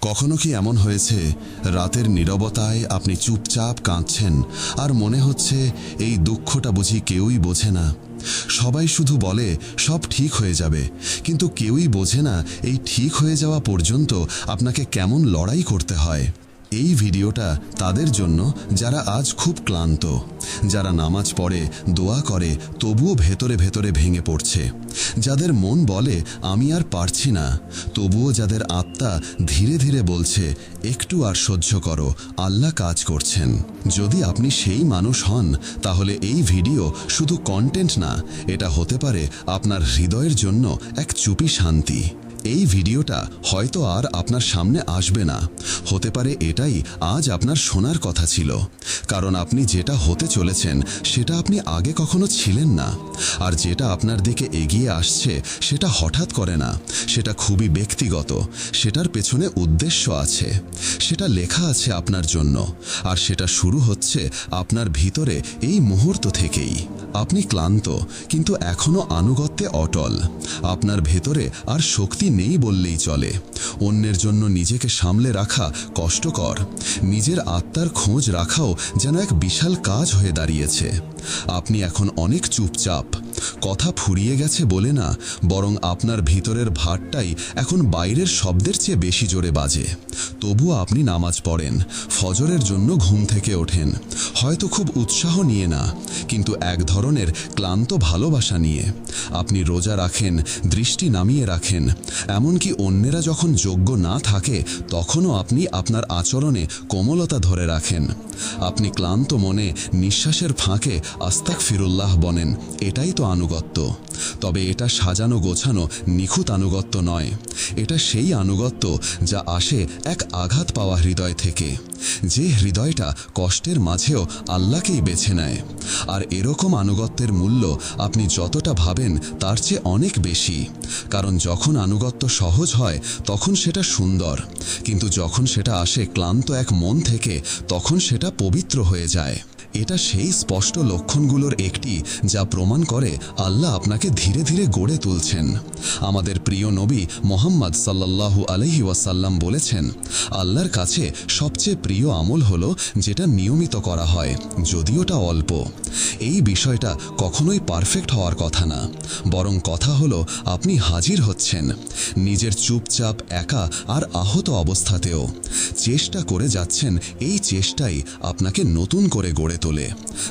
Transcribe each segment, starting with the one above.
কখনো কি এমন হয়েছে? রাতের নীরবতায় আপনি চুপচাপ কাঁদছেন আর মনে হচ্ছে এই দুঃখটা বুঝি কেউই বোঝে না। সবাই শুধু বলে, সব ঠিক হয়ে যাবে। কিন্তু কেউই বোঝে না এই ঠিক হয়ে যাওয়া পর্যন্ত আপনাকে কেমন লড়াই করতে হয়। এই ভিডিওটা তাদের জন্য, যারা আজ খুব ক্লান্ত। যারা নামাজ পড়ে, দোয়া করে, তবুও ভেতরে ভেতরে ভেঙে পড়ছে। যাদের মন বলে, আমি আর পারছি না। তবুও যাদের আত্মা ধীরে ধীরে বলছে, একটু আর সহ্য করো, আল্লাহ কাজ করছেন। যদি আপনি সেই মানুষ হন, তাহলে এই ভিডিও শুধু কন্টেন্ট না, এটা হতে পারে আপনার হৃদয়ের জন্য এক চুপি শান্তি। এই ভিডিওটা হয়তো আর আপনার সামনে আসবে না। হতে পারে এটাই আজ আপনার শোনার কথা ছিল। কারণ আপনি যেটা হতে চলেছেন, সেটা আপনি আগে কখনো ছিলেন না। আর যেটা আপনার দিকে এগিয়ে আসছে, সেটা হঠাৎ করে না। সেটা খুবই ব্যক্তিগত। সেটার পেছনে উদ্দেশ্য আছে। সেটা লেখা আছে আপনার জন্য। আর সেটা শুরু হচ্ছে আপনার ভিতরে এই মুহূর্ত থেকেই। আপনি ক্লান্ত, কিন্তু এখনও আনুগত্যে অটল। আপনার ভেতরে আর শক্তি নেই বললেই চলে। অন্যের জন্য নিজেকে সামলে রাখা কষ্টকর। নিজের আত্মার খোঁজ রাখাও যেন এক বিশাল কাজ হয়ে দাঁড়িয়েছে। আপনি এখন অনেক চুপচাপ। কথা ফুরিয়ে গেছে বলে না, বরং আপনার ভিতরের ভারটাই এখন বাইরের শব্দের চেয়ে বেশি জোরে বাজে। তবুও আপনি নামাজ পড়েন, ফজরের জন্য ঘুম থেকে ওঠেন। হয়তো খুব উৎসাহ নিয়ে না, কিন্তু এক ধরনের ক্লান্ত ভালোবাসা নিয়ে। আপনি রোজা রাখেন, দৃষ্টি নামিয়ে রাখেন, এমনকি অন্যেরা যখন যোগ্য না থাকে, তখনও আপনি আপনার আচরণে কোমলতা ধরে রাখেন। আপনি ক্লান্ত মনে নিঃশ্বাসের ফাঁকে আস্তাক ফিরুল্লাহ বনেন এটাই তো আনুগত্য। তবে এটা সাজানো গোছানো নিখুঁত আনুগত্য নয়। এটা সেই আনুগত্য যা আসে এক আঘাত পাওয়া হৃদয় থেকে। যে হৃদয়টা কষ্টের মাঝেও আল্লাহকেই বেছে নেয়। আর এরকম আনুগত্যের মূল্য আপনি যতটা ভাবেন তার চেয়ে অনেক বেশি। কারণ যখন আনুগত্য সহজ হয়, তখন সেটা সুন্দর। কিন্তু যখন সেটা আসে ক্লান্ত এক মন থেকে, তখন সেটা পবিত্র হয়ে যায়। এটা সেই স্পষ্ট লক্ষণগুলোর একটি যা প্রমাণ করে আল্লাহ আপনাকে ধীরে ধীরে গড়ে তুলছেন। আমাদের প্রিয় নবী মোহাম্মদ সাল্লাল্লাহু আলহি ওয়াসাল্লাম বলেছেন, আল্লাহর কাছে সবচেয়ে প্রিয় আমল হল যেটা নিয়মিত করা হয় যদিওটা অল্প। এই বিষয়টা কখনোই পারফেক্ট হওয়ার কথা না, বরং কথা হলো আপনি হাজির হচ্ছেন, নিজের চুপচাপ, একা আর আহত অবস্থাতেও। চেষ্টা করে যাচ্ছেন, এই চেষ্টাই আপনাকে নতুন করে গড়ে তোলে।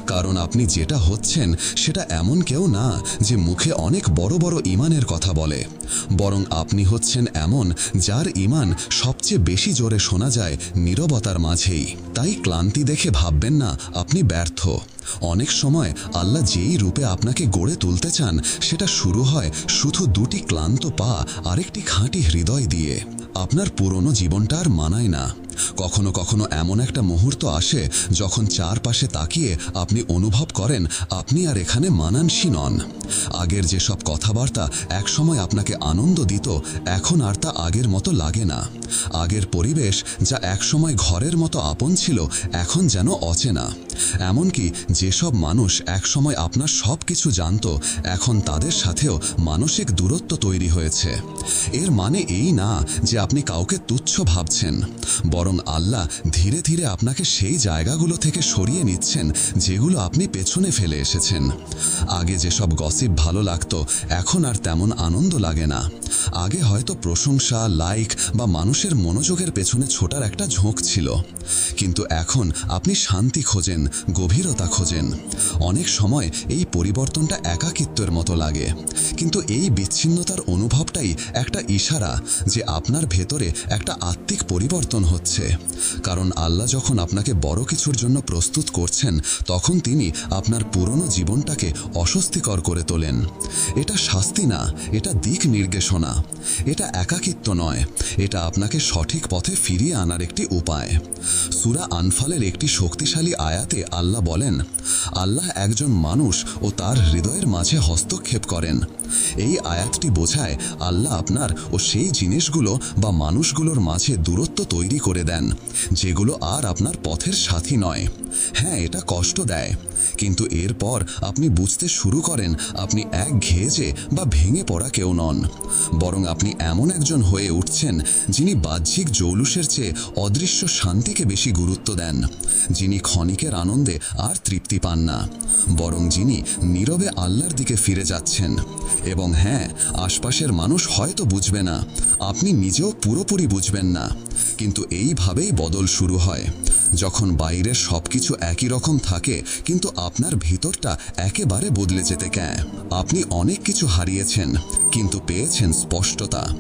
কারণ আপনি যেটা হচ্ছেন, সেটা এমন কেউ না যে মুখে অনেক বড় বড় ইমানের কথা বলে। বরং আপনি হচ্ছেন এমন যার ইমান সবচেয়ে বেশি জোরে শোনা যায় নীরবতার মাঝেই। তাই ক্লান্তি দেখে ভাববেন না, আপনি ব্যর্থ। অনেক সময় আল্লাহ যেই রূপে আপনাকে গড়ে তুলতে চান, সেটা শুরু হয় শুধু দুটি ক্লান্ত পা আরেকটি খাঁটি হৃদয় দিয়ে। আপনার পুরনো জীবনটা আর মানায় না। কখনো কখনো এমন একটা মুহূর্ত আসে যখন চারপাশে তাকিয়ে আপনি অনুভব করেন আপনি আর এখানে মানানসী নন। আগের যেসব কথাবার্তা একসময় আপনাকে আনন্দ দিত, এখন আর তা আগের মতো লাগে না। আগের পরিবেশ যা একসময় ঘরের মতো আপন ছিল, এখন যেন অচেনা। এমনকি যেসব মানুষ একসময় আপনার সব কিছু জানত, এখন তাদের সাথেও মানসিক দূরত্ব তৈরি হয়েছে। এর মানে এই না যে আপনি কাউকে তুচ্ছ ভাবছেন। বরং আল্লাহ ধীরে ধীরে আপনাকে সেই জায়গাগুলো থেকে সরিয়ে নিচ্ছেন, যেগুলো আপনি পেছনে ফেলে এসেছেন। আগে যেসব গসিপ ভালো লাগতো, এখন আর তেমন আনন্দ লাগে না। আগে হয়তো প্রশংসা লাইক বা মানুষের মনোযোগের পেছনে ছোটার একটা ঝোঁক ছিল। কিন্তু এখন আপনি শান্তি খোঁজেন, গভীরতা খোঁজেন। অনেক সময় এই পরিবর্তনটা একাকিত্বের মতো লাগে। কিন্তু এই বিচ্ছিন্নতার অনুভবটাই একটা ইশারা যে আপনার ভেতরে একটা আত্মিক পরিবর্তন হচ্ছে। কারণ আল্লাহ যখন আপনাকে বড় কিছুর জন্য প্রস্তুত করছেন, তখন তিনি আপনার পুরনো জীবনটাকে অস্বস্তিকর করে তোলেন। এটা শাস্তি না, এটা দিক নির্দেশনা। এটা একাকিত্ব নয়, এটা আপনাকে সঠিক পথে ফিরিয়ে আনার একটি উপায়। সুরা আনফালের একটি শক্তিশালী আয়াতে আল্লাহ বলেন, আল্লাহ একজন মানুষ ও তার হৃদয়ের মাঝে হস্তক্ষেপ করেন। এই আয়াতটি বোঝায় আল্লাহ আপনার ও সেই জিনিসগুলো বা মানুষগুলোর মাঝে দূরত্ব তৈরি করে দেন, যেগুলো আর আপনার পথের সাথী নয়। হ্যাঁ এটা কষ্ট দেয়। কিন্তু এরপর আপনি বুঝতে শুরু করেন, আপনি এক ঘেয়েজে বা ভেঙে পড়া কেউ নন। বরং আপনি এমন একজন হয়ে উঠছেন, যিনি বাহ্যিক জৌলুসের চেয়ে অদৃশ্য শান্তিকে বেশি গুরুত্ব দেন, যিনি ক্ষণিকের আনন্দে আর তৃপ্তি পান না, বরং যিনি নীরবে আল্লাহর দিকে ফিরে যাচ্ছেন। এবং হ্যাঁ আশপাশের মানুষ হয়তো বুঝবে না, আপনি নিজেও পুরোপুরি বুঝবেন না, কিন্তু এইভাবেই বদল শুরু হয়। যখন বাইরে সবকিছু একই রকম থাকে, কিন্তু আপনার ভিতরটা একেবারে বদলে যেতে কে। আপনি অনেক কিছু হারিয়েছেন, কিন্তু পেয়েছেন স্পষ্টতা।